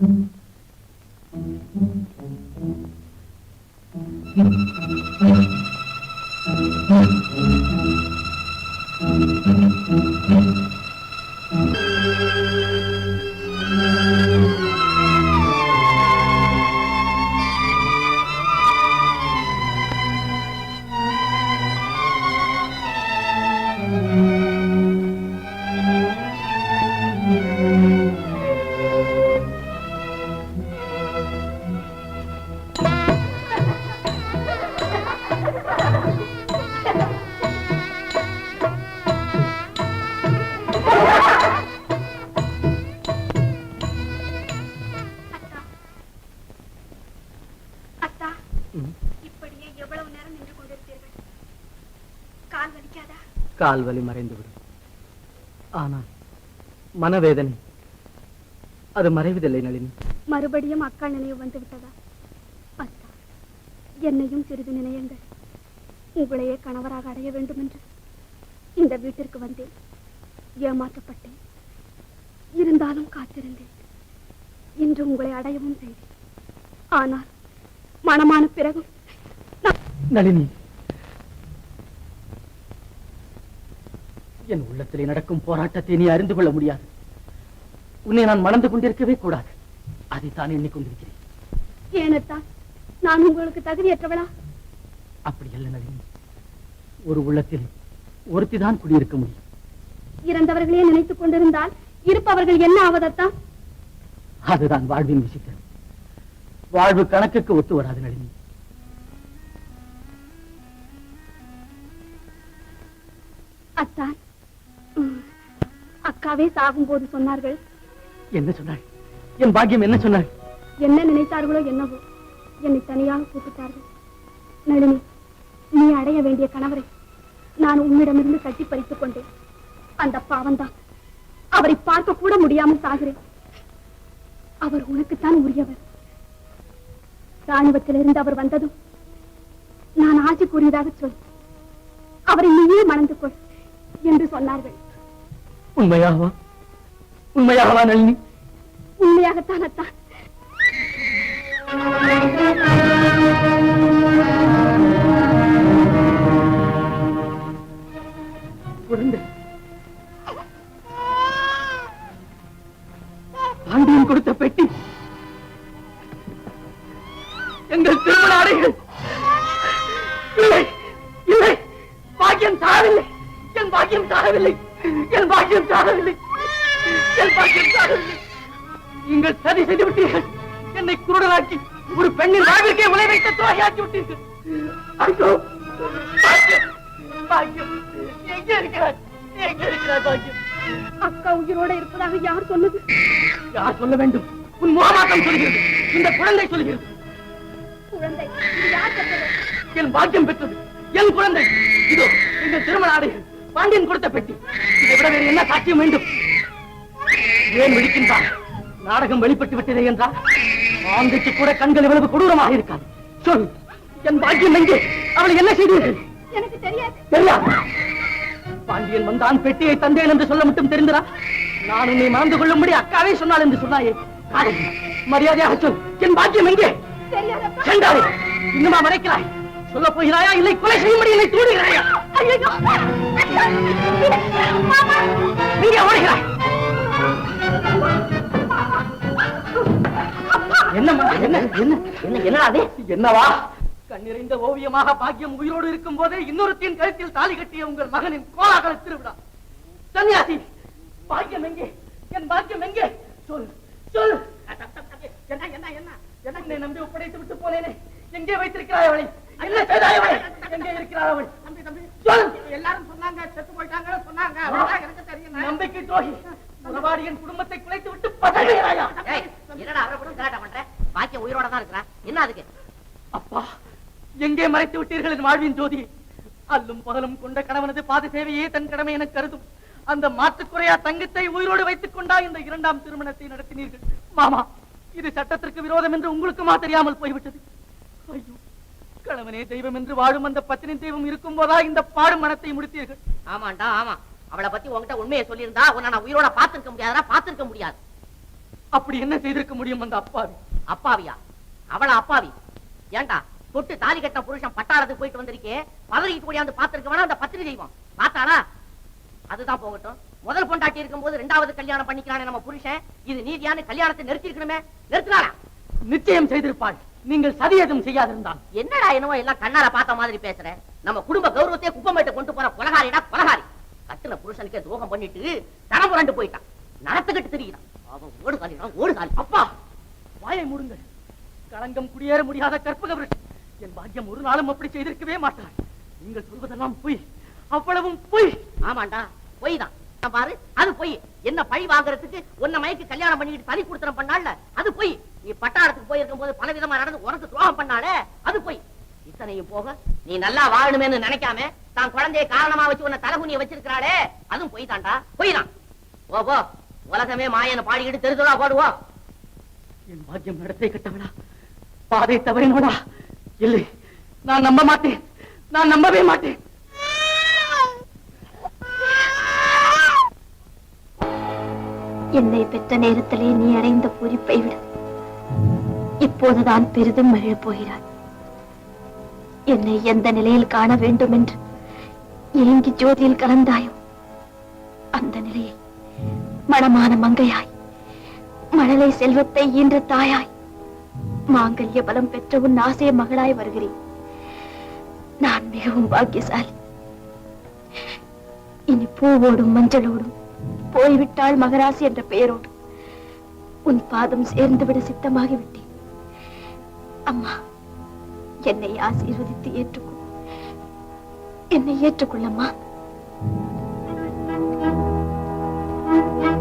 அத்தா இப்படியே எவ்வளவு நேரம் நின்று கொண்டிருப்பீர்கள் கால் வலிக்காதா? கால் வலி மறைந்துவிடும். ஆனால் மனவேதனை அது மறைவதில்லை நளினி. மறுபடியும் அக்கா நினைவு வந்து விட்டதா அத்தா என்னையும் சிறிது நினையுங்கள். உங்களையே கணவராக அடைய வேண்டும் என்று இந்த வீட்டிற்கு வந்தேன். ஏமாற்றப்பட்டேன். இருந்தாலும் காத்திருந்தேன். இன்று உங்களை அடையவும் செய்தேன். ஆனால் மனமான பிறகும் நளினி. என் உள்ளத்திலே நடக்கும் போராட்டத்தை நீ அறிந்து கொள்ள முடியாது. உன்னை நான் மணந்து கொண்டிருக்கவே கூடாது. அதைத்தான் எண்ணிக்கொண்டிருக்கிறேன். ஏனத்தான் நான் உங்களுக்கு தகுதியற்றவளா? அப்படி அல்ல நளினி. ஒரு உள்ளத்தில் ஒருத்திதான் குடியிருக்க முடியும். இறந்தவர்களே நினைத்துக் கொண்டிருந்தால் இருப்பவர்கள் என்ன ஆவதத்தான்? அதுதான் வாழ்வின் விசித்திரம். வாழ்வு கணக்குக்கு ஒத்து வராது நளினி. அத்தான் அக்காவே சாகும்போது சொன்னார்கள். என்ன சொன்னாள்? என் பாக்கியம் என்ன சொன்னாள்? என்ன நினைத்தார்களோ என்னவோ என்னை தனியாக கூப்பிட்டார்கள். நளினி நீ அடைய வேண்டிய கணவரை நான் உன்னிடமிருந்து கட்டி பறித்துக் கொண்டேன். அந்த பாவம்தான். அவரை பார்க்க கூட முடியாமல் சாகிறேன். அவர் உனக்குத்தான் உரியவர். ராணுவத்திலிருந்து அவர் வந்ததும் நான் ஆட்சி கூறியதாக சொல். அவரை நீயே மணந்து கொள் என்று சொன்னார்கள். உண்மையாவா உண்மையாவா நளினி? உண்மையாகத்தான் அத்தான் பாண்டியன் கொடுத்த பெட்டி. சாகவில்லை என் பாக்கியம் சாகவில்லை என் பாக்கியம் சாகவில்லை நீங்கள் சதி செய்து விட்டீர்கள். என்னை குருடனாக்கி ஒரு பெண்ணின் வாழ்விற்கே உலை வைத்த துரோகியாக்கி விட்டீர்கள். ஐயோ பாக்கியம் பாக்கியம். எங்கே இருக்கிறார்? எங்கே இருக்கிறார் பாக்கியம்? அக்கா உயிரோட இருப்பதாக யார் சொன்னது? யார் சொல்ல வேண்டும்? உன் முகமாட்டம் சொல்கிறது. இந்த குழந்தை சொல்கிறது. குழந்தை? என் பாக்கியம் பெற்றது. என் குழந்தை. இதோ எங்கள் திருமண ஆடைகள். பாண்டியன் கொடுத்த பெட்டி. இதை விட வேறு என்ன சாட்சியம் வேண்டும்? ஏன் விழிக்கின்றார் நாடகம் வெளிப்பட்டு விட்டதே என்றால் ஆந்தைக்கு கூட கண்கள் இவ்வளவு கொடூரமாக இருக்காது. சொல் என் பாக்கியம் எங்கே? அவளை என்ன செய்தீர்கள்? எனக்கு தெரியாது. தெரியாது. பாண்டியன் வந்தான் பெட்டியை தந்தேன் என்று சொல்ல மட்டும் தெரிந்ததா? நான் உன்னை மறந்து கொள்ளும்படி அக்காவே சொன்னாள் என்று சொன்னாயே. மரியாதையாக சொல் என் பாக்கியம் எங்கே? சென்றாரே இன்னுமா மறைக்கிறாய்? சொல்ல போகிறாயா? இல்லை கொலை செய்யும்படி என்னை தூண்டுகிறாயா? ஐயோ மாமா! நீங்க ஓடுகிறாய். என்னம்மா? என்ன? என்ன? என்ன? என்ன அது? என்னவா? கண்ணிறைந்த ஓவியமாக பாக்கியம் உயிரோடு இருக்கும் போதே இன்னொருத்தின் கழுத்தில் தாலி கட்டிய உங்கள் மகனின் கோலாகல திருவிழா. சன்னியாசி பாக்கியம் எங்கே? என் பாக்கியம் எங்கே? சொல் சொல். என்ன என்ன என்ன? என்னை நம்பி ஒப்படைத்து விட்டு போனேனே. எங்கே வைத்திருக்கிறாய் அவளை? என்ன செய்தாய் அவளை எங்கே இருக்கிறாய் அவள் தம்பி தம்பி. சொல் எல்லாரும் சொன்னாங்க செத்து போயிட்டாங்கன்னு சொன்னாங்க. எனக்கு தெரியும். நம்பிக்கை துரோகி. உறவாடியின் குடும்பத்தை குலைத்து விட்டு பதறுகிறாயா என்னடா அவரை கூட கலாட்டம் பண்ற? பாக்கியம் உயிரோட தான் இருக்கிறா என்ன அதுக்கு? அப்பா எங்கே மறைத்து விட்டீர்கள் என் வாழ்வின் ஜோதியை? அல்லும் பகலும் கொண்ட கணவனது பாத சேவையே தன் கடமை என கருதும். அந்த மாற்றுக்குறையா தங்கத்தை உயிரோடு வைத்துக் கொண்டா இந்த இரண்டாம் திருமணத்தை நடத்தினீர்கள்? மாமா இது சட்டத்திற்கு விரோதம் என்று உங்களுக்குமா தெரியாமல் போய்விட்டது? ஐயோ கணவனே தெய்வம் என்று வாழும் அந்த பத்தினி தெய்வம் இருக்கும் போதா இந்த பாடும் மனத்தை முடித்தீர்கள்? ஆமாண்டா ஆமா. அவளை பத்தி உன்கிட்ட உண்மையை சொல்லியிருந்தா உன்னை நான் உயிரோட பார்த்திருக்க முடியாதா பார்த்திருக்க முடியாது. அப்படி என்ன செய்திருக்க முடியும் அந்த அப்பாவி? அப்பாவியா? அவள அப்பாவி? ஏண்டா தொட்டு தாலி கட்ட புருஷன் பட்டாளத்துக்கு போயிட்டு வந்திருக்கே பதறிட்டு கூடியாந்து பாத்திருக்க வேணா அந்த பத்திரி செய்வோம் பார்த்தாளா? அதுதான் போகட்டும். முதல் பொண்டாட்டி இருக்கும்போது ரெண்டாவது கல்யாணம் பண்ணிக்கிறானே நம்ம புருஷன். இது நீதியான கல்யாணத்தை நிறுத்தி இருக்கணுமே நிறுத்தினாரா நிச்சயம் செய்திருப்பாள். நீங்கள் சதி எதுவும் செய்யாதிருந்தால். என்னடா என்னவோ எல்லாம் கண்ணால பார்த்த மாதிரி பேசுற? நம்ம குடும்ப கௌரவத்தை குப்பமேட்டு கொண்டு போற கொலகாரிடா கொலகாரி. கட்டுன புருஷனுக்கே துரோகம் பண்ணிட்டு தரம் புரண்டு போயிட்டான். நடத்துக்கிட்டு தெரியுதான் அவன் ஓடு காலிடான் ஓடு காலி அப்பா! வாயை மூடுங்கள். களங்கம் குடியேற முடியாத கற்பக விருட்சம். என் பாக்கியம் ஒரு நாளும் அப்படி செய்திருக்கவே மாட்டாள் நீங்கள் சொல்வதெல்லாம் பொய். அவ்வளவும் பொய். ஆமாண்டா பொய் தான் பாரு அது பொய். என்ன பழி வாங்குறதுக்கு உன்ன மயக்கு கல்யாணம் பண்ணிட்டு தனி கொடுத்தனம் பண்ணால அது பொய். நீ பட்டாளத்துக்கு போயிருக்கும் போது பல விதமா நடந்து உனக்கு துரோகம் பண்ணால அது பொய். இத்தனையும் போக நீ நல்லா வாழணுமேன்னு நினைக்காம தான் குழந்தைய காரணமா வச்சு உன்னை தலகுனிய வச்சிருக்கிறாளே அதுவும் பொய் தான்டா. பொய் தான். ஓ போ. உலகமே மாயன்னு பாடிக்கிட்டு தெரிஞ்சதா போடுவோம் என் பாக்கியம் நடத்தை கட்டவனா பாதை தவறினோடா? இல்லை நான் நம்ப மாட்டேன். நான் நம்பவே மாட்டேன். என்னை பெற்ற நேரத்திலே நீ அடைந்த பூரிப்பை விட இப்போதுதான் பெரிதும் மகிழப் போகிறாய். என்னை எந்த நிலையில் காண வேண்டும் என்று ஏங்கி ஜோதியில் கலந்தாயோ அந்த நிலையை மணமான மங்கையாய் மழலை செல்வத்தை ஈன்ற தாயாய் மாங்கல்ய பலம் பெற்ற உன் ஆசைய மகளாய் வருகிறேன். நான் மிகவும் பாக்கியசாலி. இனி பூவோடும் மஞ்சளோடும் போய்விட்டாள் மகராசி என்ற பெயரோடு. உன் பாதம் சேர்ந்துவிட சித்தமாகிவிட்டேன். அம்மா என்னை ஆசீர்வதித்து ஏற்றுக்கொள். என்னை ஏற்றுக்கொள்ளம்மா. புத்தம்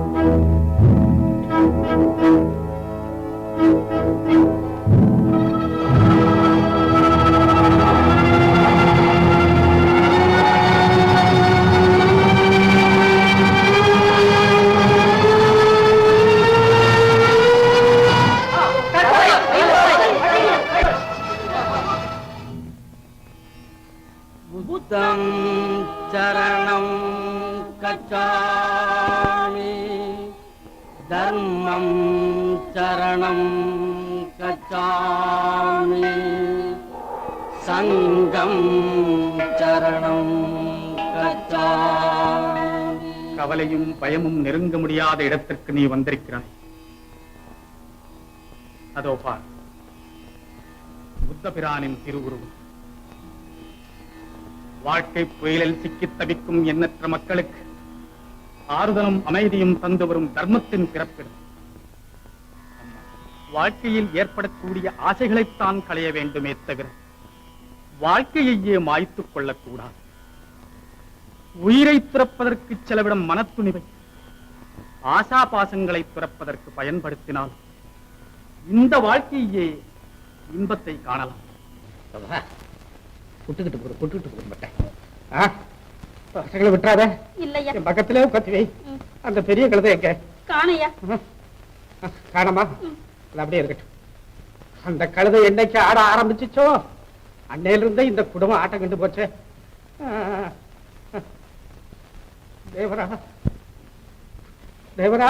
இல்லாத இடத்திற்கு நீ வந்திருக்கிறாய். அதோ பார். புத்த பிரானின் திருவுருவம். வாழ்க்கை புயலில் சிக்கித் தவிக்கும் எண்ணற்ற மக்களுக்கு ஆறுதலும் அமைதியும் தந்து வரும் தர்மத்தின் பிறப்பிடம். வாழ்க்கையில் ஏற்படக்கூடிய ஆசைகளைத்தான் களைய வேண்டுமே தவிர வாழ்க்கையையே மாய்த்துக் கொள்ளக்கூடாது. உயிரை துறப்பதற்கு செலவிடும் மனத்துணிவை ஆசா பாசங்களை துறப்பதற்கு பயன்படுத்தினால் இந்த வாழ்க்கையே இன்பத்தை காணலாம். குட்டுக்கிட்டு போற குட்டுக்கிட்டு போற மட்டை. ஆ? பசங்களை விட்டுறாத. இல்லையா? என் பக்கத்திலே உட்காந்து வை. அந்த பெரிய கழுதை எங்க? காணையா? காணோமா அது அப்படியே இருக்கட்டும். அந்த கழுதை என்னைக்கு ஆட ஆரம்பிச்சுச்சோ? அன்னையில இருந்தே இந்த குடும்பம் ஆட்டம் கண்டு போச்சே. தேவரா. దేవరా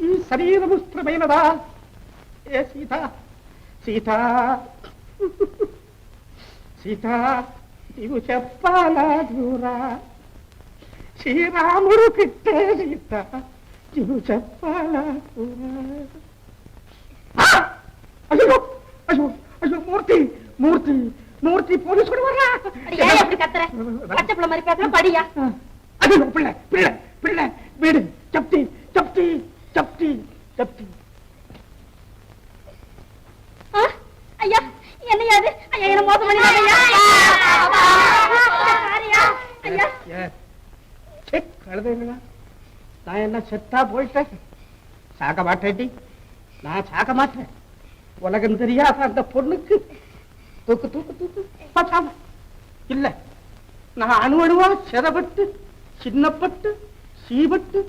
ఈ శరీరము స్థిరమైనదా ఏ సీత? సీత. సీత నీవు చెప్పాలా దూరా శ్రీరాముడు కిట్టే సీత నీవు చెప్పాలా దూరా అయ్యో అయ్యో అయ్యో మూర్తి మూర్తి మూర్తి పోలీసుడు వరా? మరి పడియా? அது பிள்ளை பிள்ளை பிள்ளை. வீடு சப்தி சப்தி சப்தி சப்தி. ஐயா என்னையா ஐயா என்ன மோசம் பண்ணிடுங்க நான் என்ன செத்தா போயிட்டேன்? சாக மாட்டேட்டி நான் சாக மாட்டேன். உலகம் தெரியாத அந்த பொண்ணுக்கு. தூக்கு தூக்கு தூக்கு. பத்தாம. இல்லை. நான் அணு செதப்பட்டு சின்னப்பட்டு சீபட்டு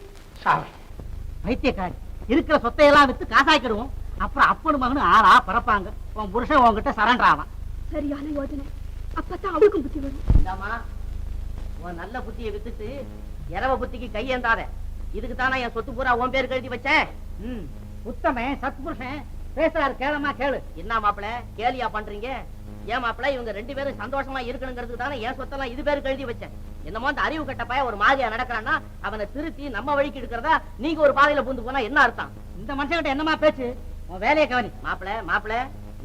சாவேன் வைத்தியக்காரி இருக்கிற சொத்தையெல்லாம் வித்து காசாக்கிடுவோம் அப்புறம் அப்பனு மகனும் ஆறா பிறப்பாங்க. உன் புருஷன் உன்கிட்ட சரண்டர் ஆவான் சரியான யோஜனை. அப்பதான் அவளுக்கும் புத்தி வரும். இந்தாம்மா உன் நல்ல புத்தியை வித்துட்டு இரவ புத்திக்கு கையேந்தாத. இதுக்கு தானே என் சொத்து பூரா உன் பேருக்கு எழுதி வச்சேன் ம் உத்தமே சத்புருஷன் பேசுறாரு கேளமா கேளு. என்ன மாப்பிள கேலியா பண்றீங்க? ஏன் மாப்பிள இவங்க ரெண்டு பேரும் சந்தோஷமா இருக்கணுங்கிறதுக்கு தானே என் சொத்தெல்லாம் இது பேருக்கு எழுதி வச்சேன் என்னமோ அந்த அறிவு கட்ட பையன் ஒரு மாதிரியா நடக்கிறான்னா அவனை திருத்தி நம்ம வழிக்கு எடுக்கிறதா நீங்க ஒரு பாதையில பூந்து போனா என்ன அர்த்தம்? இந்த மனுஷன்கிட்ட என்னமா பேச்சு? வேலையை கவனி. மாப்பிள மாப்பிள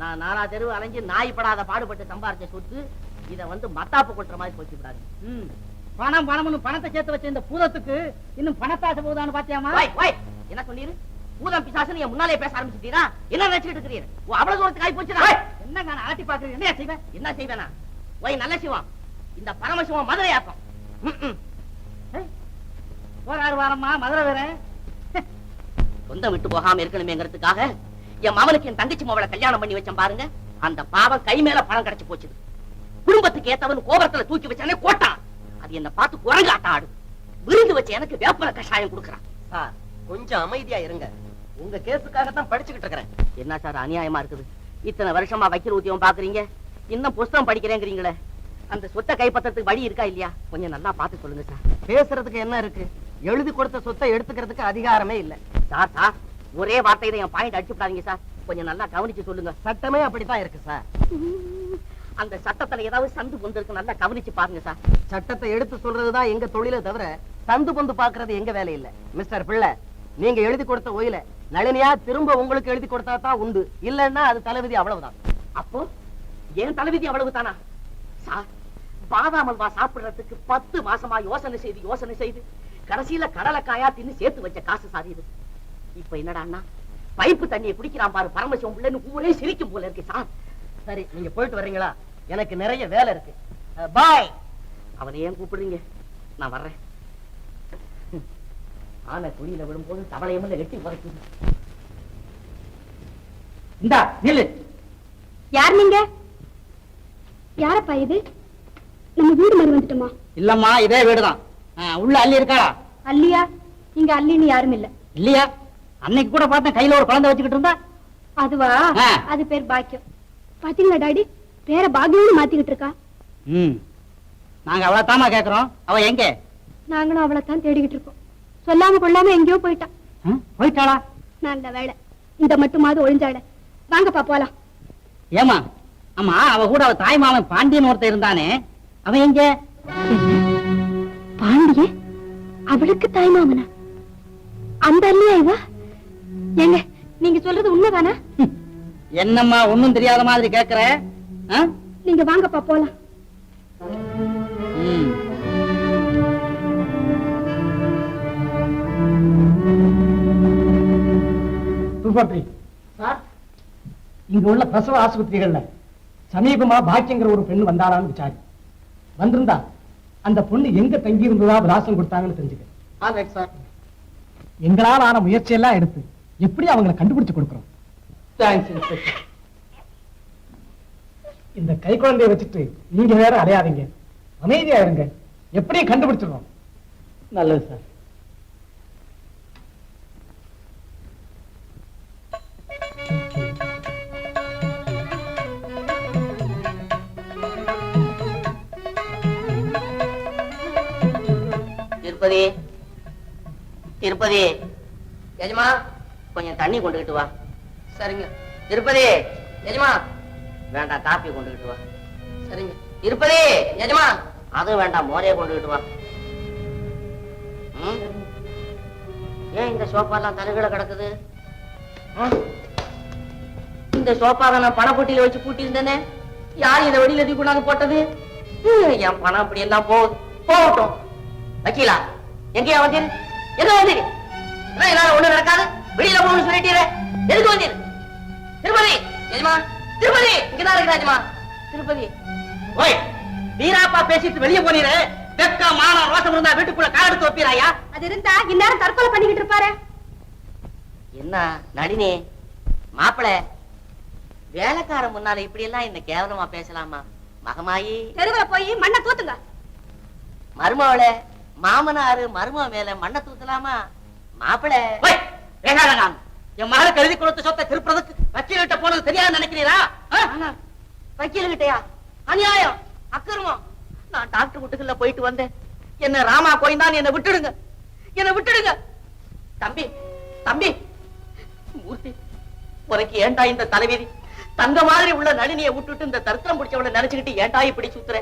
நான் நாலா தெருவு அலைஞ்சு நாய் படாத பாடுபட்டு சம்பாரிச்ச சொத்து இத வந்து மத்தாப்பு கொட்டுற மாதிரி போச்சு விடாது. பணம் பணம்னு பணத்தை சேர்த்து வச்ச இந்த பூதத்துக்கு இன்னும் பணத்தாசை போகுதான்னு பாத்தியாமா என்ன சொன்னீரு? பூதம் பிசாசுன்னு என் முன்னாலே பேச ஆரம்பிச்சிட்டீரா? என்ன நினைச்சிட்டு இருக்கிறீரு? ஓ, அவ்வளவு தூரத்துக்கு ஆகி போச்சுடா. என்னங்க நான் ஆட்டி பாக்குறேன் என்ன செய்வேன்? என்ன செய்வேனா? ஓய் நல்ல சிவம். இந்த பரமசிவம் மதுரை ஆக்கம் ம்ம். போராறு வாரம்மா மதுரை வேற. சொந்தம் விட்டு போகாம இருக்கணுமேங்கிறதுக்காக என் மவனுக்கு என் தங்கச்சி மவளை கல்யாணம் பண்ணி வச்சேன் பாருங்க. அந்த பாவம் கை மேல பணம் கிடைச்சு போச்சு குடும்பத்துக்கு ஏத்தவன் கோபுரத்துல தூக்கி வச்சானே கோட்டான். அது என்ன பார்த்து குரங்காட்டம் ஆடு. விருந்து வச்சு எனக்கு வேப்பல கஷாயம் கொடுக்கறான். சார் கொஞ்சம் அமைதியா இருங்க. உங்க கேஸுக்காக தான் படிச்சுக்கிட்டு இருக்கிறேன். என்ன சார் அநியாயமா இருக்குது? இத்தனை வருஷமா வக்கீல் உத்தியோகம் பாக்குறீங்க இன்னும் புஸ்தகம் படிக்கிறேங்கிறீங்களே. அந்த சொத்தை கைப்பற்றத்துக்கு வழி இருக்கா இல்லையா? கொஞ்சம் நல்லா பார்த்து சொல்லுங்க சார் பேசுறதுக்கு என்ன இருக்கு? எழுதி கொடுத்த சொத்தை எடுத்துக்கிறதுக்கு அதிகாரமே இல்ல. சார் சார் ஒரே வார்த்தையில என் பாயிண்ட் அடிச்சுடாதீங்க சார் கொஞ்சம் நல்லா கவனிச்சு சொல்லுங்க. சட்டமே அப்படித்தான் இருக்கு சார் அந்த சட்டத்துல ஏதாவது சந்து பொந்து இருக்கு நல்லா கவனிச்சு பாருங்க சார் சட்டத்தை எடுத்து சொல்றதுதான் எங்க தொழிலை தவிர சந்து பொந்து பாக்குறது எங்க வேலை இல்ல. மிஸ்டர் பிள்ளை நீங்க எழுதி கொடுத்த ஓயில நளினியா திரும்ப உங்களுக்கு எழுதி கொடுத்தா தான் உண்டு. இல்லன்னா அது தலைவிதி அவ்வளவுதான். அப்போ ஏன் தலைவிதி அவ்வளவு தானா? சார் பாதாம் அல்வா சாப்பிடுறதுக்கு பத்து மாசமா யோசனை செய்து யோசனை செய்து கடைசியில கடலைக்காயா தின்னு சேர்த்து வச்ச காசு சார் இது. இப்ப என்னடான்னா பைப்பு தண்ணியை குடிக்கிறான் பாரு பரமசிவம் பிள்ளைன்னு ஊரே சிரிக்கும் போல இருக்கு சார். சரி நீங்க போயிட்டு வர்றீங்களா? எனக்கு நிறைய வேலை இருக்கு. பாய். அவனை ஏன் கூப்பிடுறீங்க? நான் வர்றேன். ஆனை குழியில விழும்போது தவளையமில்ல எட்டி உரைக்குது இந்தா நில்லு. யார் நீங்க? யாரப்பா இது? நம்ம வீடு மாதிரி வந்துட்டோமா? இல்லம்மா இதே வீடுதான். உள்ள அள்ளி இருக்காளா? அல்லியா இங்க அல்லின்னு யாரும் இல்ல. இல்லையா? அன்னைக்கு கூட பார்த்தேன் கையில ஒரு குழந்தை வச்சுக்கிட்டு இருந்தா. அதுவா. அது பேர் பாக்கியம். பாத்தீங்களா டாடி? பேர பாக்கியம்னு மாத்திக்கிட்டு இருக்கா? ம். நாங்க அவளை தாமா கேக்குறோம். அவ எங்க? நாங்களும் அவளை தான் தேடிக்கிட்டு இருக்கோம். சொல்லாம கொள்ளாம எங்கேயோ போயிட்டா. போயிட்டாளா? நல்ல வேலை இந்த மட்டுமாவது ஒழிஞ்சாட வாங்கப்பா போலாம். ஏமா ஆமா அவ கூட அவ தாய் மாமன் பாண்டியன் ஒருத்தன் இருந்தானே. அவன் எங்க? பாண்டிய அவளுக்கு தாய்மாமனா அந்த அல்லியா இவ ஏங்க நீங்க சொல்றது உண்மைதானா? என்னம்மா ஒண்ணும் தெரியாத மாதிரி கேக்குற? நீங்க வாங்கப்பா போலாம். இங்க உள்ள பிரசவ ஆஸ்பத்திரிகள்ல சமீபமா பாக்கியங்கிற ஒரு பெண் வந்தாளான்னு விசாரி. வந்திருந்தா அந்த பொண்ணு எங்க தங்கி இருந்ததா விலாசம் கொடுத்தாங்கன்னு தெரிஞ்சுக்க. சார். எங்களால் ஆன முயற்சி எல்லாம் எடுத்து எப்படி அவங்களை கண்டுபிடிச்சு கொடுக்கிறோம்? இந்த கை குழந்தைய வச்சுட்டு நீங்க வேற அலையாதீங்க அமைதியா இருங்க. எப்படியும் கண்டுபிடிச்சிடுறோம். நல்லது சார் திருப்பதி. திருப்பதி. எஜமா. கொஞ்சம் தண்ணி கொண்டுகிட்டு வா. சரிங்க. திருப்பதி. எஜமா. வேண்டாம் காப்பி கொண்டுகிட்டு வா. சரிங்க. திருப்பதி. எஜமா. அதுவும் வேண்டாம் மோரையே கொண்டுகிட்டு வா? ஏன் இந்த சோஃபாலாம் தருகில கிடக்குது? இந்த சோஃபாவை நான் பணப்பொட்டியில வச்சு பூட்டி இருந்தேனே யார் இதை வெளியில தூக்கி கொண்டாந்து போட்டது? என் பணம் அப்படி எல்லாம் போகுது போகட்டும். வக்கீலா. எங்கேயா வந்தீர்? எங்க வந்தீர்? என்ன, என்னால ஒண்ணு நடக்காது. வெளியில போகணும்னு சொல்லிட்டீரே. எதுக்கு வந்தீர்? திருப்பதி! எஜமா திருப்பதி! இங்கதான் இருக்கிற எஜமா. திருப்பதி. ஓய் வீராப்பா பேசிட்டு வெளியே போனீரே. வெக்கா மான ரோசம் இருந்தா வீட்டுக்குள்ள காலெடுத்து வைப்பீராயா? அது இருந்தா இந்நேரம் தற்கொலை பண்ணிக்கிட்டு இருப்பாரு. என்ன நளினி மாப்பிள வேலைக்கார முன்னால இப்படி எல்லாம் என்ன கேவலமா பேசலாமா? மகமாயி. தெருவுல போய் மண்ணை தூத்துங்க. மருமவளே மாமனாரு மரும மேல மண்ணை தூத்தலாமா? மாப்பிள. என் மகளுக்கு எழுதி கொடுத்த சொத்தை திருப்புறதுக்கு வக்கீல்கிட்ட போனது தெரியாது நினைக்கிறீரா வக்கீல் கிட்டயா அநியாயம் அக்கிரமம். நான் டாக்டர் வீட்டுக்குள்ள போயிட்டு வந்தேன். என்ன ராமா கோயந்தான் என்ன விட்டுடுங்க. என்ன விட்டுடுங்க. தம்பி தம்பி. மூர்த்தி உனக்கு ஏன்டா இந்த தலைவிதி? தங்க மாதிரி உள்ள நளினியை விட்டுட்டு இந்த தரித்திரம் பிடிச்சவளை நினைச்சுக்கிட்டு ஏன்டா இப்படி சுத்துற?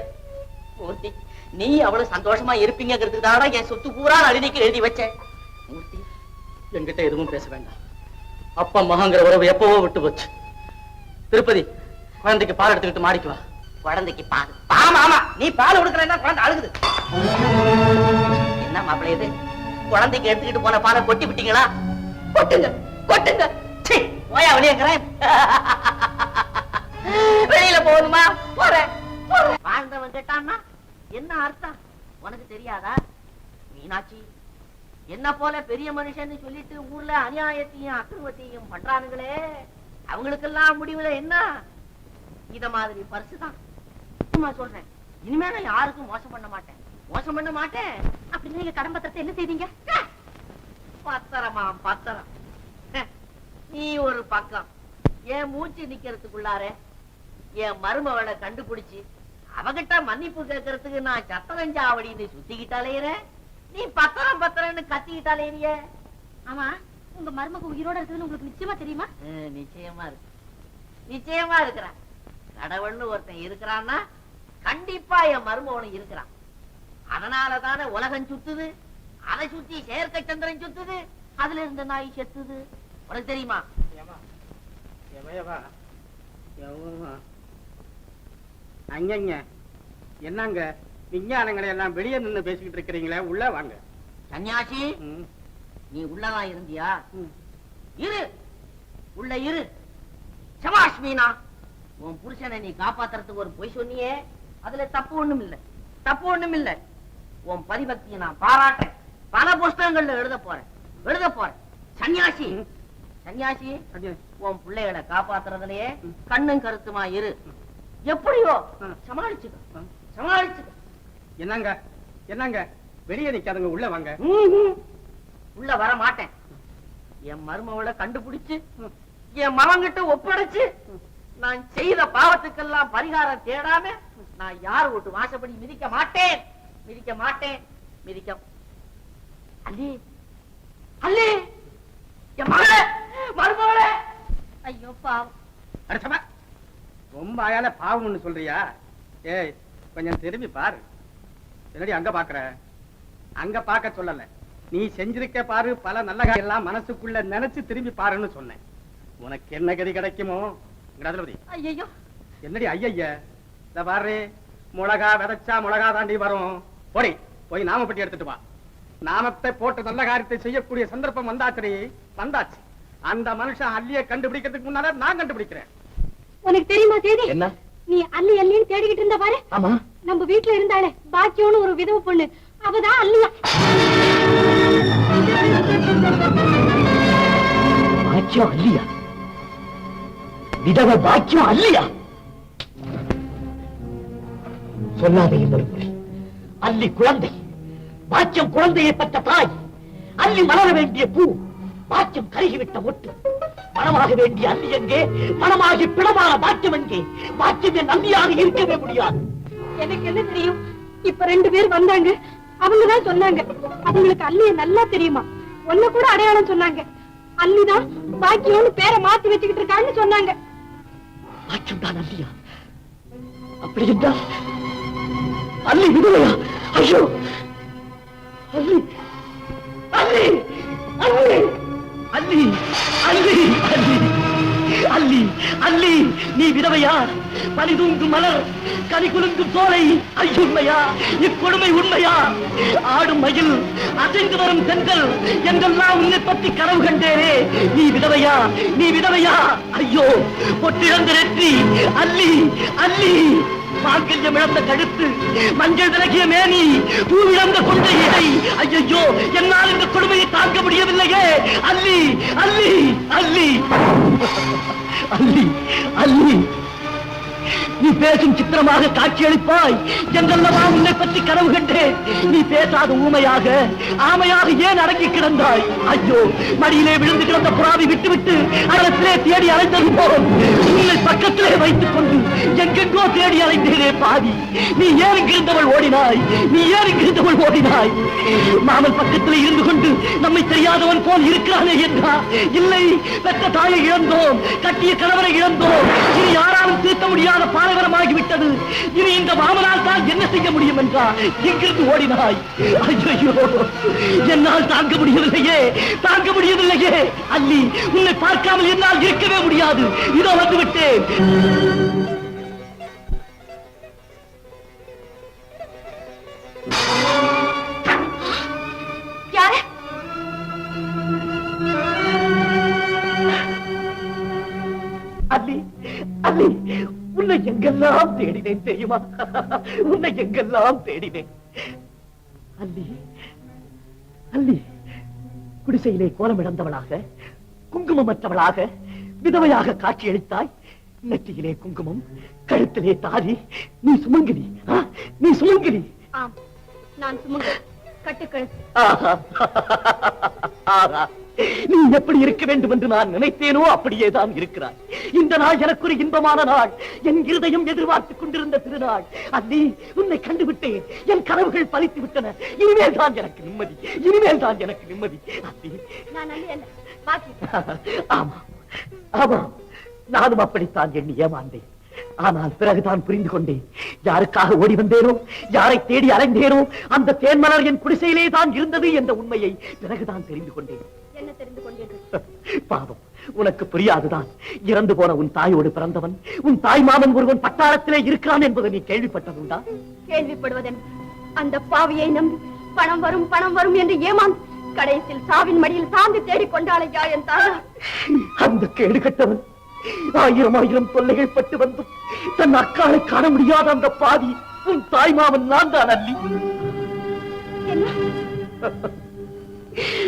மூர்த்தி நீ அவ்வளவு சந்தோஷமா இருப்பீங்கிறதுக்கு தானடா என் சொத்து பூரா நளினிக்கு எழுதி வச்சேன். மூர்த்தி என்கிட்ட எதுவும் பேச வேண்டாம். அப்பா மகாங்கிற உறவு எப்பவோ விட்டு போச்சு. திருப்பதி குழந்தைக்கு பால் எடுத்துக்கிட்டு மாடிக்கு வா. குழந்தைக்கு பால். ஆமா ஆமா நீ பால் கொடுக்கலன்னா குழந்தை அழுகுது. என்ன மாப்பிள்ள இது? குழந்தைக்கு எடுத்துக்கிட்டு போன பாலை கொட்டி விட்டீங்களா? கொட்டுங்க கொட்டுங்க. போயா வெளியேங்கிறேன். வெளியில போகணுமா? போறேன். வாழ்ந்தவன் கேட்டான்னா என்ன அர்த்தம்? உனக்கு தெரியாதா? மீனாட்சி என்ன போல பெரிய மனுஷன்னு சொல்லிட்டு ஊர்ல அநியாயத்தையும் அக்கிரமத்தையும் பண்றானுங்களே? அவங்களுக்கெல்லாம் முடிவுல என்ன? இத மாதிரி பரிசு தான். சும்மா சொல்றேன். இனிமே நான் யாருக்கும் மோசம் பண்ண மாட்டேன். மோசம் பண்ண மாட்டேன். அப்படின்னு எங்க கடன் பத்திரத்தை என்ன செய்வீங்க? பத்திரமா பத்திரம். நீ ஒரு பக்கம். என் மூச்சு நிக்கிறதுக்குள்ளார என் மருமவளை கண்டுபிடிச்சு அவகிட்ட மன்னிப்பு கேட்கறதுக்கு நான் சத்தரஞ்சாவடின்னு சுத்திக்கிட்டாலேயே நீ பத்திரம் பத்திரம்னு கத்திக்கிட்டாலேயே ஆமா உங்க மருமக உயிரோட இருக்குதுன்னு உங்களுக்கு நிச்சயமா தெரியுமா? நிச்சயமா இருக்கு. நிச்சயமா இருக்கிறான். கடவுள்னு ஒருத்தன் இருக்கிறான்னா கண்டிப்பா என் மருமகனும் இருக்கிறான். அதனால தானே உலகம் சுத்துது. அதை சுத்தி செயற்கை சந்திரன் சுத்துது. அதுல இருந்த நாய் செத்துது. உனக்கு தெரியுமா? அங்கங்க. என்னங்க? விஞ்ஞானங்களை எல்லாம் வெளியே நின்னு பேசிக்கிட்டு இருக்கிறீங்களே உள்ள வாங்க. சன்னியாசி நீ உள்ளதான் இருந்தியா. இரு. உள்ள இரு. சபாஷ் மீனா உன் புருஷனை நீ காப்பாத்துறதுக்கு ஒரு பொய் சொன்னியே. அதுல தப்பு ஒண்ணும் இல்ல. தப்பு ஒண்ணும் இல்ல. உன் பரிபக்தியை நான் பாராட்டேன். பல புஸ்தகங்கள்ல எழுத போறேன். எழுத போறேன். சன்னியாசி. சன்னியாசி. உன் பிள்ளைகளை காப்பாத்துறதுலயே கண்ணும் கருத்துமா இரு. எப்படியோ. சமாளிச்சுக்க. சமாளிச்சுக்க. என்னங்க? என்னங்க? வெளியே நிக்காதுங்க உள்ள வாங்க. உள்ள வர மாட்டேன் என் மருமவளை கண்டுபிடிச்சு என் மகன்கிட்ட ஒப்படைச்சு நான் செய்த பாவத்துக்கெல்லாம் பரிகாரம் தேடாம நான் யார் வீட்டு வாசப்படி மிதிக்க மாட்டேன். மிதிக்க மாட்டேன். மிதிக்க. அல்லி அல்லி என் மகளே. மருமகளே. ஐயோ பாவம். அடிச்சமா ரொம்ப அயால பாவம்னு சொல்றியா? ஏய் கொஞ்சம் திரும்பி பாரு. என்னடி அங்க பாக்குற? அங்க பார்க்க சொல்லல. நீ செஞ்சிருக்க பாரு பல நல்ல எல்லாம் மனசுக்குள்ள நினைச்சு திரும்பி பாருன்னு சொன்னேன். உனக்கு என்ன கதி கிடைக்குமோ? கணபதி ஐயோ என்னடி ஐயய்ய? இந்த பாரு. மிளகா விதைச்சா மிளகா தாண்டி வரும். போடி போய் நாமப்பட்டி எடுத்துட்டு வா. நாமத்தை போட்டு நல்ல காரியத்தை செய்யக்கூடிய சந்தர்ப்பம் வந்தாச்சு வந்தாச்சு. அந்த மனுஷன் அள்ளிய கண்டுபிடிக்கிறதுக்கு முன்னால நான் கண்டுபிடிக்கிறேன். உனக்கு தெரியுமா தேதி என்ன? நீ அள்ளி அள்ளின்னு தேடிக்கிட்டு இருந்த பாரு. ஆமா. நம்ம வீட்டுல இருந்தாளே பாக்கியம்னு ஒரு விதவு பொண்ணு. அவதான் அள்ளியா. பாக்கியம் அல்லியா விதவ பாக்கியம் அல்லியா சொல்லாதே மறுபடி அல்லி குழந்தை. பாக்கியம் குழந்தையை பெற்ற தாய். அல்லி மலர வேண்டிய பூ. பாக்கியம் கருகிவிட்ட ஒட்டு மனமாக வேண்டிய அல்லி எங்கே? மனமாகி பிணமான பாக்கியம் எங்கே? பாக்கியம் என் அல்லியாக இருக்கவே முடியாது. எனக்கு என்ன தெரியும்? இப்ப ரெண்டு பேர் வந்தாங்க. அவங்கதான் சொன்னாங்க. அவங்களுக்கு அள்ளிய நல்லா தெரியுமா? ஒன்ன கூட அடையாளம் சொன்னாங்க. அள்ளிதான் பாக்கியம்னு பேரை மாத்தி வச்சுக்கிட்டு இருக்கான்னு சொன்னாங்க. பாக்கியம் தான் அல்லியா அப்படி என்றால் அல்லி விடுவையா? ஐயோ! அல்லி அல்லி அல்லி அல்லி அல்லி அல்லி. அல்லி அல்லி நீ விதவையா பனிதூங்கு மலர் கனி குலுங்கும் சோலை ஐயுண்மையா இக்கொடுமை உண்மையா? ஆடும் மயில் அசைந்து வரும் தென்றல் என்றெல்லாம் உன்னை பற்றி கனவு கண்டேனே? நீ விதவையா? நீ விதவையா? ஐயோ பொட்டிழந்த நெற்றி. அல்லி அல்லி. மாங்கல்யம் இழந்த கழுத்து மஞ்சள் விலகிய மேனி பூவிழந்த கொண்ட இடை ஐயோ என்னால் இந்த கொடுமையை தாங்க முடியவில்லையே. அல்லி அல்லி அல்லி. அல்லி அல்லி. நீ பேசும் சித்திரமாக காட்சியளிப்பாய். என்றல்லவா உன்னை பற்றி கனவு கண்டேன். நீ பேசாத ஊமையாக ஆமையாக ஏன் அடங்கி கிடந்தாய்? ஐயோ மடியிலே விழுந்து கிடந்த புறாவை விட்டுவிட்டு அறத்திலே தேடி அலைந்தது போல் உன்னை பக்கத்திலே வைத்துக் கொண்டு எங்கெங்கோ தேடி அலைந்தேனே பாவி. நீ ஏன் இங்கிருந்தவள் ஓடினாய்? நீ ஏன் இங்கிருந்தவள் ஓடினாய்? மாமன் பக்கத்தில் இருந்து கொண்டு நம்மை தெரியாதவன் போல் இருக்கிறானே என்றா? இல்லை பெற்ற தாயை இழந்தோம் கட்டிய கணவரை இழந்தோம். இனி யாராலும் தீர்க்க முடியாத பாலைவரமாகி விட்டது இனி இந்த வாமனால் தான் என்ன செய்ய முடியும் என்றா? எங்கிருந்து ஓடினாய்? ஐயோ என்னால் தாங்க முடியவில்லையே தாங்க முடியவில்லையே. அல்லி உன்னை பார்க்காமல் என்னால் இருக்கவே முடியாது. இதோ வந்துவிட்டேன். எங்கெல்லாம் தேடினேன் தெரியுமா? உன்னை எங்கெல்லாம் தேடினேன்? அல்லி அல்லி குடிசையிலே கோலமிழந்தவளாக குங்குமமற்றவளாக விதவையாக காட்சியளித்தாய் நெற்றியிலே குங்குமம் கழுத்திலே தாலி. நீ சுமங்கிலி ஆ? நீ சுமங்கிலி. ஆம் நான் சுமங்க கட்டுக்கழுத்து ஆஹா. ஆஹா. நீ எப்படி இருக்க வேண்டும் என்று நான் நினைத்தேனோ அப்படியே தான் இருக்கிறாய். இந்த நாள் எனக்கு ஒரு இன்பமான நாள். என் இருதயம் எதிர்பார்த்துக் கொண்டிருந்த திருநாள். அன்னி உன்னை கண்டுவிட்டேன். என் கனவுகள் பலித்து விட்டன இனிமேல் தான் எனக்கு நிம்மதி. இனிமேல் தான் எனக்கு நிம்மதி. ஆமா. ஆமா. நானும் அப்படித்தான் எண்ணி ஏமாந்தேன். ஆனால் பிறகுதான் புரிந்து கொண்டேன். யாருக்காக ஓடி வந்தேனோ யாரை தேடி அலைந்தேனோ அந்த தேன்மலர் என் குடிசையிலே தான் இருந்தது என்ற உண்மையை பிறகுதான் தெரிந்து கொண்டேன். என்ன தெரிந்து கொண்டீர்கள்? பாவம். உனக்கு புரியாதுதான். இறந்து போன உன் தாயோடு பிறந்தவன் உன் தாய் மாமன் ஒருவன் பட்டாளத்திலே இருக்கிறான் என்பதை நீ கேள்விப்பட்டதுண்டா? கேள்விப்படுவதென்று அந்த பாவியை நம்பி பணம் வரும் பணம் வரும் என்று ஏமாந்து கடைசியில் சாவின் மடியில் சார்ந்து தேடிக் கொண்டாளையா என் தாயா? அந்த கேடு கட்டவன் ஆயிரம் ஆயிரம் தொல்லைகள் பட்டு வந்தும் தன் அக்காளை காண முடியாத அந்த பாதி உன் தாய் மாமன் நான் தான் அல்லி.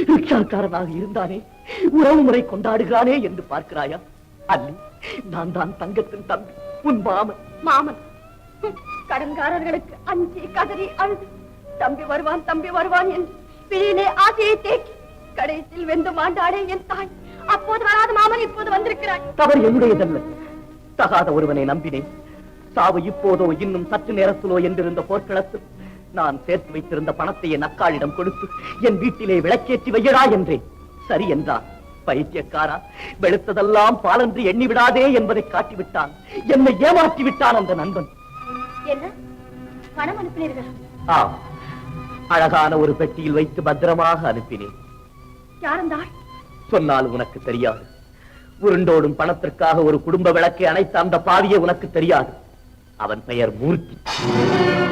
ரிக்ஷாக்காரனாக இருந்தானே உறவு முறை கொண்டாடுகிறானே என்று பார்க்கிறாயா? அல்லி நான் தான் தங்கத்தின் தம்பி உன் மாமன் மாமன். கடன்காரர்களுக்கு அஞ்சி கதறி அழுது தம்பி வருவான் தம்பி வருவான் என்று பிரியிலே ஆசையை தேக்கி கடைசியில் வெந்து மாண்டாடே என் தாய். அப்போது வராத மாமன் இப்போது வந்திருக்கிறாய். தவறு என்னுடையதல்ல. தகாத ஒருவனை நம்பினேன். சாவு இப்போதோ இன்னும் சற்று நேரத்திலோ என்றிருந்த போர்க்களத்தில் நான் சேர்த்து வைத்திருந்த பணத்தை என் அக்காளிடம் கொடுத்து என் வீட்டிலே விளக்கேற்றி வையடா என்றேன். சரி என்றான். பைத்தியக்காரா வெளுத்ததெல்லாம் பாலன்று எண்ணி விடாதே என்பதை காட்டிவிட்டான். என்னை ஏமாற்றி விட்டான் அந்த நண்பன். என்ன? பணம் அனுப்பினீர்கள்? ஆம். அழகான ஒரு பெட்டியில் வைத்து பத்திரமாக அனுப்பினேன். சொன்னால் உனக்கு தெரியாது. உருண்டோடும் பணத்திற்காக ஒரு குடும்ப விளக்கை அணைத்த அந்த பாவியே உனக்கு தெரியாது. அவன் பெயர் மூர்த்தி.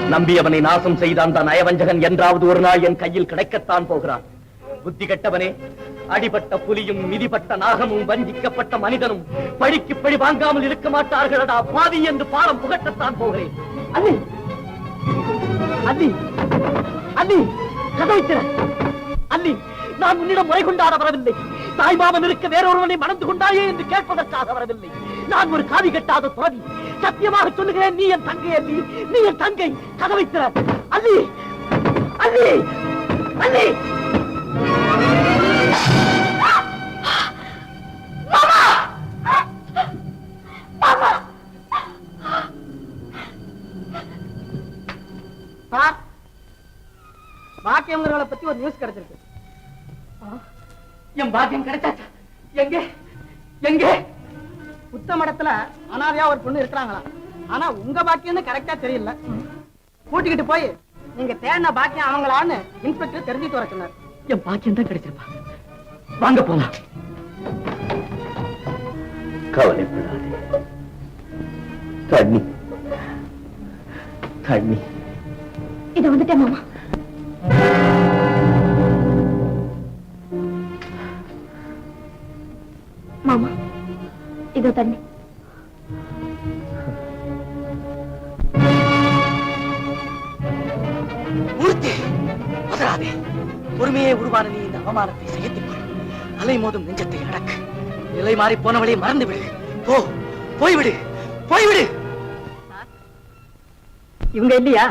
நம்பி அவனை நாசம் செய்த அந்த நயவஞ்சகன் என்றாவது ஒரு நாள் என் கையில் கிடைக்கத்தான் போகிறான். புத்தி கட்டவனே அடிபட்ட புலியும் மிதிப்பட்ட நாகமும் வஞ்சிக்கப்பட்ட மனிதனும் பழிக்கு பழி வாங்காமல் இருக்க மாட்டார்களடா. பாவி என்று பாலம் புகட்டத்தான் போகிறேன். அண்ணி! அண்ணி! அண்ணி! கதை திற! அண்ணி நான் உன்னிடம் முறை கொண்டாட வரவில்லை. தாய் மாமன் இருக்க வேறொருவனை மணந்து கொண்டாயே என்று கேட்பதற்காக வரவில்லை. நான் ஒரு காவி கட்டாத துறவி. சத்தியமாக சொல்லுகிறேன் நீ என் தங்கை அல்லி நீ என் தங்கை. கதவை திற! அல்லி அல்லி அல்லி ஒரு நியூஸ் கிடைச்சிருக்கு. என் பாக்கியம் கிடைச்சாச்சா? எங்கே? எங்கே? புத்தமடத்துல அனாதையா ஒரு பொண்ணு இருக்கிறாங்களா? ஆனா உங்க பாக்கியம்னு கரெக்டா தெரியல. கூட்டிக்கிட்டு போய் நீங்க தேடின பாக்கியம் அவங்களான்னு இன்ஸ்பெக்டர் தெரிஞ்சுட்டு வர சொன்னார். என் பாக்கியம் தான் கிடைச்சிருப்பா. வாங்க போலாம். கவலைப்படாதே தண்ணி. தண்ணி. இத வந்துட்டேன் மாமா. இதோ தண்ணி மூர்த்தி பதறாதே பொறுமையே உருவான நீ இந்த அவமானத்தை சகித்துக் கொள் அலை மோதும் நெஞ்சத்தை அடக்கு நிலை மாறி போனவளை மறந்து விடு போ போய்விடு போய்விடு இவங்க இல்லையா